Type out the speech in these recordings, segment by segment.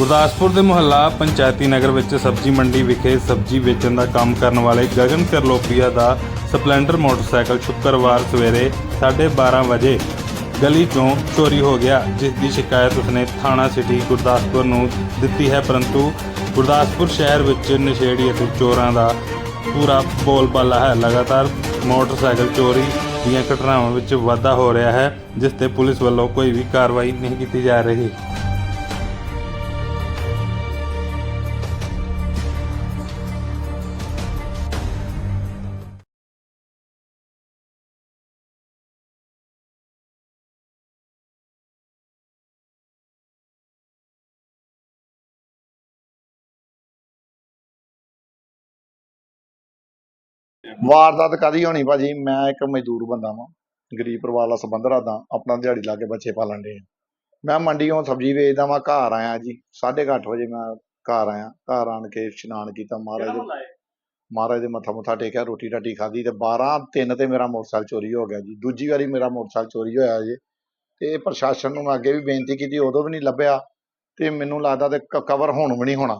ਗੁਰਦਾਸਪੁਰ ਦੇ ਮੁਹੱਲਾ ਪੰਚਾਇਤੀ ਨਗਰ ਵਿੱਚ ਸਬਜ਼ੀ ਮੰਡੀ ਵਿਖੇ ਸਬਜ਼ੀ ਵੇਚਣ ਦਾ ਕੰਮ ਕਰਨ ਵਾਲੇ ਗਗਨ ਕਰਲੋਪੀਆ ਦਾ ਸਪਲੈਂਡਰ ਮੋਟਰਸਾਈਕਲ ਸ਼ੁੱਕਰਵਾਰ ਸਵੇਰੇ 12:30 ਵਜੇ ਗਲੀ ਚੋਂ ਚੋਰੀ ਹੋ ਗਿਆ, ਜਿਸ ਦੀ ਸ਼ਿਕਾਇਤ ਉਸਨੇ ਥਾਣਾ ਸਿਟੀ ਗੁਰਦਾਸਪੁਰ ਨੂੰ ਦਿੱਤੀ ਹੈ, ਪਰੰਤੂ ਗੁਰਦਾਸਪੁਰ ਸ਼ਹਿਰ ਵਿੱਚ ਨਸ਼ੇੜੀ ਅਤੇ ਚੋਰਾਂ ਦਾ ਪੂਰਾ ਬੋਲਬਾਲਾ ਹੈ। ਲਗਾਤਾਰ ਮੋਟਰਸਾਈਕਲ ਚੋਰੀ ਦੀਆਂ ਘਟਨਾਵਾਂ ਵਿੱਚ ਵਾਧਾ ਹੋ ਰਿਹਾ ਹੈ, ਜਿਸ ਤੇ ਪੁਲਿਸ ਵੱਲੋਂ ਕੋਈ ਵੀ ਕਾਰਵਾਈ ਨਹੀਂ ਕੀਤੀ ਜਾ ਰਹੀ। ਵਾਰਦਾਤ ਕਦੀ ਹੋਣੀ ਭਾਜੀ? ਮੈਂ ਇੱਕ ਮਜ਼ਦੂਰ ਬੰਦਾ ਵਾਂ ਗਰੀਬ ਪਰਿਵਾਰ ਦਾ ਸੰਬੰਧ ਰੱਖਦਾ ਆਪਣਾ ਦਿਹਾੜੀ ਲਾ ਕੇ ਬੱਚੇ ਪਾਲਣ ਦੇ ਮੈਂ ਮੰਡੀੋਂ ਸਬਜ਼ੀ ਵੇਚਦਾ ਵਾਂ ਘਰ ਆਇਆ ਜੀ 8:30 ਵਜੇ ਮੈਂ ਘਰ ਆਇਆ ਘਰ ਆਣ ਕੇ ਇਸ਼ਨਾਨ ਕੀਤਾ ਮਹਾਰਾਜ ਦੇ ਮਹਾਰਾਜ ਦੇ ਮੱਥਾ ਮੁੱਥਾ ਟੇਕਿਆ ਰੋਟੀ ਰਾਟੀ ਖਾਧੀ ਤੇ 12 ਤਿੰਨ ਤੇ ਮੇਰਾ ਮੋਟਰਸਾਈਕਲ ਚੋਰੀ ਹੋ ਗਿਆ ਜੀ। ਦੂਜੀ ਵਾਰੀ ਮੇਰਾ ਮੋਟਰਸਾਈਕਲ ਚੋਰੀ ਹੋਇਆ ਜੀ ਤੇ ਪ੍ਰਸ਼ਾਸਨ ਨੂੰ ਮੈਂ ਅੱਗੇ ਵੀ ਬੇਨਤੀ ਕੀਤੀ ਉਦੋਂ ਵੀ ਨਹੀਂ ਲੱਭਿਆ ਤੇ ਮੈਨੂੰ ਲੱਗਦਾ ਤੇ ਕਵਰ ਹੁਣ ਵੀ ਨਹੀਂ ਹੋਣਾ।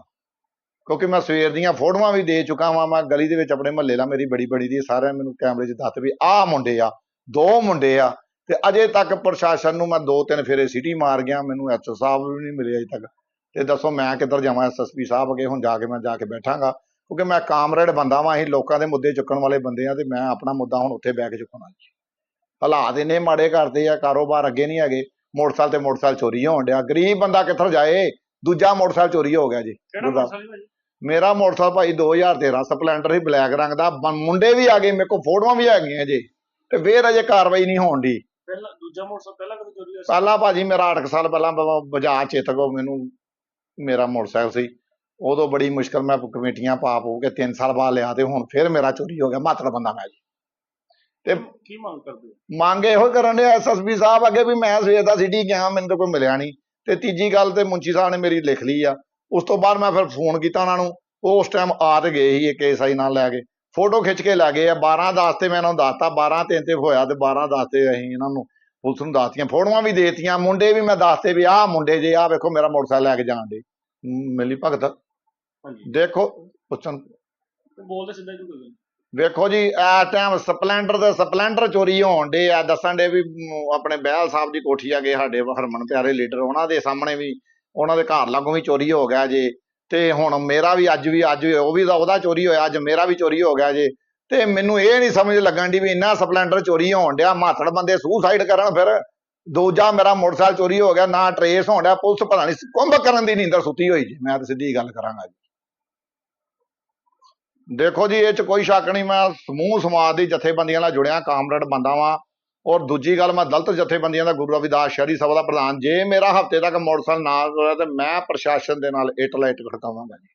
ਕਿਉਂਕਿ ਮੈਂ ਸਵੇਰ ਦੀਆਂ ਫੋਟੋਆਂ ਵੀ ਦੇ ਚੁੱਕਾ ਵਾਂ ਮੈਂ ਗਲੀ ਦੇ ਵਿੱਚ ਆਪਣੇ ਮਹੱਲੇ ਦਾ ਮੇਰੀ ਬੜੀ ਬੜੀ ਦੀ ਸਾਰਿਆਂ ਮੈਨੂੰ ਕੈਮਰੇ 'ਚ ਦੱਸ ਵੀ ਆਹ ਮੁੰਡੇ ਆ ਦੋ ਮੁੰਡੇ ਆ ਤੇ ਅਜੇ ਤੱਕ ਪ੍ਰਸ਼ਾਸਨ ਨੂੰ ਮੈਂ ਦੋ ਤਿੰਨ ਫੇਰੇ ਸਿਟੀ ਮਾਰ ਗਿਆ ਮੈਨੂੰ ਐਸਓ ਸਾਹਿਬ ਵੀ ਨਹੀਂ ਮਿਲੇ ਅਜੇ ਤੱਕ। ਤੇ ਦੱਸੋ ਮੈਂ ਕਿੱਧਰ ਜਾਵਾਂ ਐਸਐਸਪੀ ਸਾਹਿਬ ਅਗੇ ਹੁਣ ਜਾ ਕੇ ਮੈਂ ਜਾ ਕੇ ਬੈਠਾਂਗਾ ਕਿਉਂਕਿ ਮੈਂ ਕਾਮਰੇਡ ਬੰਦਾ ਵਾਂ ਅਸੀਂ ਲੋਕਾਂ ਦੇ ਮੁੱਦੇ ਚੁੱਕਣ ਵਾਲੇ ਬੰਦੇ ਆ ਤੇ ਮੈਂ ਆਪਣਾ ਮੁੱਦਾ ਹੁਣ ਉੱਥੇ ਬਹਿ ਕੇ ਚੁੱਕਣਾ। ਜੀ ਹਾਲਾਤ ਇੰਨੇ ਮਾੜੇ ਕਰਦੇ ਆ ਕਾਰੋਬਾਰ ਅੱਗੇ ਨਹੀਂ ਹੈਗੇ ਮੋਟਰਸਾਈਕਲ ਤੇ ਮੋਟਰਸਾਈਕਲ ਚੋਰੀ ਹੋਣ ਡਿਆ ਗਰੀਬ ਬੰਦਾ ਕਿੱਥੋਂ ਜਾਏ? ਦੂਜਾ ਮੋਟਰਸਾਈਕਲ ਚੋਰੀ ਹੋ ਗਿਆ ਜੀ? ਮੇਰਾ ਮੋਟਰਸਾਈਕਲ ਭਾਈ 2013 ਸਪਲੈਂਡਰ ਸੀ ਬਲੈਕ ਰੰਗ ਦਾ। ਮੁੰਡੇ ਵੀ ਆ ਗਏ ਮੇਰੇ ਕੋਲ ਫੋਟੋਆਂ ਵੀ ਹੈਗੀਆਂ ਜੇ। ਤੇ ਫੇਰ ਅਜੇ ਕਾਰਵਾਈ ਨਹੀਂ ਹੋਣ ਦੀ। ਪਹਿਲਾਂ ਦੂਜਾ ਮੋਟਰਸਾਈਕਲ ਪਹਿਲਾਂ ਕਦੇ ਚੋਰੀ ਹੋਇਆ ਸੀ? ਪਹਿਲਾਂ ਭਾਜੀ ਮੇਰਾ 8 ਸਾਲ ਪਹਿਲਾਂ ਚੇਤਕੋ ਮੈਨੂੰ ਮੇਰਾ ਮੋਟਰਸਾਈਕਲ ਸੀ। ਉਦੋਂ ਬੜੀ ਮੁਸ਼ਕਲ ਮੈਂ ਕਮੇਟੀਆਂ ਪਾ ਪੂ ਕੇ 3 ਸਾਲ ਬਾਅਦ ਲਿਆ ਤੇ ਹੁਣ ਫੇਰ ਮੇਰਾ ਚੋਰੀ ਹੋ ਗਿਆ ਮਾਤੜ ਬੰਦਾ ਮੈਂ ਜੀ। ਤੇ ਕੀ ਮੰਗ ਕਰਦੇ ਹੋ? ਮੰਗ ਇਹੋ ਕਰਨ ਦੇ ਐਸਐਸਪੀ ਸਾਹਿਬ ਅੱਗੇ ਵੀ ਮੈਂ ਸਵੇਰ ਦਾ ਸਿਟੀ ਗਿਆ ਮੈਨੂੰ ਤਾਂ ਕੋਈ ਮਿਲਿਆ ਨਹੀਂ। ਤੇ ਤੀਜੀ ਗੱਲ ਤੇ ਮੁੰਚੀ ਸਾਹਿਬ ਨੇ ਮੇਰੀ ਲਿਖ ਲਈ ਆ। ਉਸ ਤੋਂ ਬਾਅਦ ਮੈਂ ਫਿਰ ਫੋਨ ਕੀਤਾ ਉਹਨਾਂ ਨੂੰ ਉਹ ਉਸ ਟਾਈਮ ਆ ਤੇ ਗਏ ਸੀ ਇੱਕ ਐਸਆਈ ਨਾਲ ਲੈ ਕੇ। ਫੋਟੋ ਖਿੱਚ ਕੇ ਲੈ ਗਏ ਆ 12 10 ਤੇ ਮੈਂ ਇਹਨਾਂ ਨੂੰ ਦੱਸਤਾ 12 ਤਿੰਨ ਤੇ ਹੋਇਆ ਤੇ 12 10 ਤੇ ਅਸੀਂ ਇਹਨਾਂ ਨੂੰ ਪੁਲਿਸ ਨੂੰ ਦੱਸਤੀਆਂ। ਫੋਟੋਆਂ ਵੀ ਦੇਤੀਆਂ ਮੁੰਡੇ ਵੀ ਮੈਂ ਦੱਸਤੇ ਵੀ ਆਹ ਮੁੰਡੇ ਜੇ ਆਹ ਵੇਖੋ ਮੇਰਾ ਮੋਟਰਸਾਈਕਲ ਲੈ ਕੇ ਜਾਣ ਦੇ। ਮਿਲੀ ਭਗਤ? ਹਾਂਜੀ। ਦੇਖੋ ਪੁੱਛਣ। ਬੋਲਦੇ ਸਿੱਧਾ ਵੇਖੋ ਜੀ ਆ ਟਾਈਮ ਸਪਲੈਂਡਰ ਦੇ ਸਪਲੈਂਡਰ ਚੋਰੀ ਹੋਣ ਦੇ ਆ ਦੱਸਣ ਦੇ ਵੀ ਆਪਣੇ ਬਹਿਲ ਸਾਹਿਬ ਦੀ ਕੋਠੀ ਆ ਗਏ ਸਾਡੇ ਹਰਮਨ ਪਿਆਰੇ ਲੀਡਰ ਉਹਨਾਂ ਦੇ ਸਾਹਮਣੇ ਵੀ ਉਹਨਾਂ ਦੇ ਘਰ ਲਾਗੋਂ ਵੀ ਚੋਰੀ ਹੋ ਗਿਆ ਜੇ, ਤੇ ਹੁਣ ਮੇਰਾ ਵੀ ਅੱਜ ਵੀ, ਅੱਜ ਉਹ ਵੀ ਤਾਂ ਉਹਦਾ ਚੋਰੀ ਹੋਇਆ, ਅੱਜ ਮੇਰਾ ਵੀ ਚੋਰੀ ਹੋ ਗਿਆ ਜੇ। ਤੇ ਮੈਨੂੰ ਇਹ ਨਹੀਂ ਸਮਝ ਲੱਗਣ ਦੀ ਵੀ ਇੰਨਾ ਸਪਲੈਂਡਰ ਚੋਰੀ ਹੋਣ ਡਿਆ ਮਾਥੜ ਬੰਦੇ ਸੂਸਾਈਡ ਕਰਨ ਫਿਰ, ਦੂਜਾ ਮੇਰਾ ਮੋਟਰਸਾਈਕਲ ਚੋਰੀ ਹੋ ਗਿਆ, ਨਾ ਟਰੇਸ ਹੋਣ ਡਿਆ, ਪੁਲਿਸ ਪਤਾ ਨਹੀਂ ਕੁੰਭ ਕਰਨ ਦੀ ਨੀਂਦਰ ਸੁੱਤੀ ਹੋਈ ਜੀ, ਮੈਂ ਤਾਂ ਸਿੱਧੀ ਗੱਲ ਕਰਾਂਗਾ ਜੀ। ਦੇਖੋ ਜੀ, ਇਹ ਚ ਕੋਈ ਸ਼ੱਕ ਨਹੀਂ, ਮੈਂ ਸਮੂਹ ਸਮਾਜ ਦੀ ਜਥੇਬੰਦੀਆਂ ਨਾਲ ਜੁੜਿਆ, ਕਾਮਰੇਡ ਬੰਦਾ ਵਾਂ। ਔਰ ਦੂਜੀ ਗੱਲ, ਮੈਂ ਦਲਤ ਜਥੇਬੰਦੀਆਂ ਦਾ ਗੁਰੂ ਰਵਿਦਾਸ ਸ਼ਹਿਰੀ ਸਭਾ ਦਾ ਪ੍ਰਧਾਨ, ਜੇ ਮੇਰਾ ਹਫ਼ਤੇ ਤੱਕ ਮੋਟਰਸਾਈਕਲ ਨਾ ਹੋਇਆ, ਤੇ ਮੈਂ ਪ੍ਰਸ਼ਾਸਨ ਦੇ ਨਾਲ ਇੱਟ ਲਾਈਟ ਖੜਕਾਵਾਂਗਾ ਜੀ।